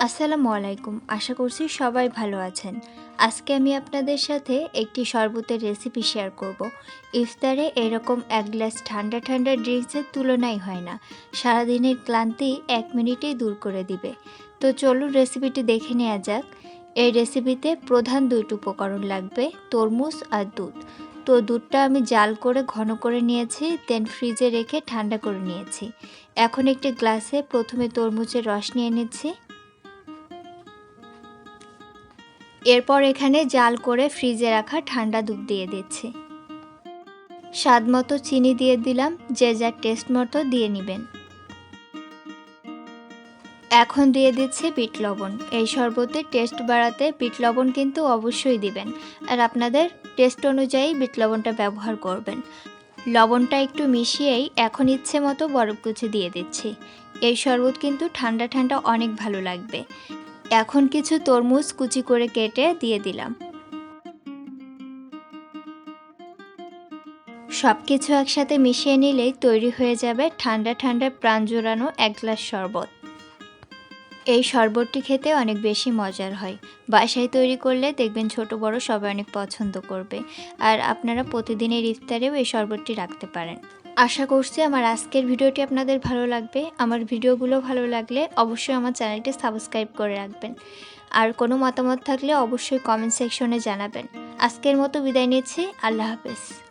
আসসালামু আলাইকুম। আশা করছি সবাই ভালো আছেন। আজকে আমি আপনাদের সাথে একটি শরবতের রেসিপি শেয়ার করব। ইফতারে এরকম এক গ্লাস ঠান্ডা ঠান্ডা ড্রিঙ্কসের তুলনাই হয় না। সারাদিনের ক্লান্তি এক মিনিটেই দূর করে দিবে। তো চলুন রেসিপিটি দেখে নেওয়া যাক। এই রেসিপিতে প্রধান দুইটি উপকরণ লাগবে, তরমুজ আর দুধ। তো দুধটা আমি জাল করে ঘন করে নিয়েছি দেন ফ্রিজে রেখে ঠান্ডা করে নিয়েছি। এখন একটি গ্লাসে প্রথমে তরমুজের রস নিয়ে নিচ্ছি। এরপর এখানে জাল করে ফ্রিজে রাখা ঠান্ডা দুধ দিয়ে দিচ্ছি। স্বাদ মতো চিনি দিয়ে দিলাম, যে যার টেস্ট মতো দিয়ে নেবেন। এখন দিয়ে দিচ্ছি বিট লবণ। এই শরবতের টেস্ট বাড়াতে বিট লবণ কিন্তু অবশ্যই দিবেন। আর আপনাদের টেস্ট অনুযায়ী বিট লবণটা ব্যবহার করবেন। লবণটা একটু মিশিয়েই এখন ইচ্ছে মতো বরফ কুচি দিয়ে দিচ্ছি। এই শরবত কিন্তু ঠান্ডা ঠান্ডা অনেক ভালো লাগবে। এখন কিছু তরমুজ কুচি করে কেটে দিয়ে দিলাম। সব কিছু একসাথে মিশিয়ে নিলেই তৈরি হয়ে যাবে ঠান্ডা ঠান্ডা প্রাণ জোড়ানো এক গ্লাস শরবত। এই শরবতটি খেতে অনেক বেশি মজার হয়। বাসায় তৈরি করলে দেখবেন ছোট বড় সবাই অনেক পছন্দ করবে। আর আপনারা প্রতিদিনের ইফতারেও এই শরবতটি রাখতে পারেন। আশা করছি আমার আজকের ভিডিওটি আপনাদের ভালো লাগবে। আমার ভিডিওগুলো ভালো লাগলে অবশ্যই আমার চ্যানেলটি সাবস্ক্রাইব করে রাখবেন। আর কোনো মতামত থাকলে অবশ্যই কমেন্ট সেকশনে জানাবেন। আজকের মতো বিদায় নিচ্ছি। আল্লাহ হাফেজ।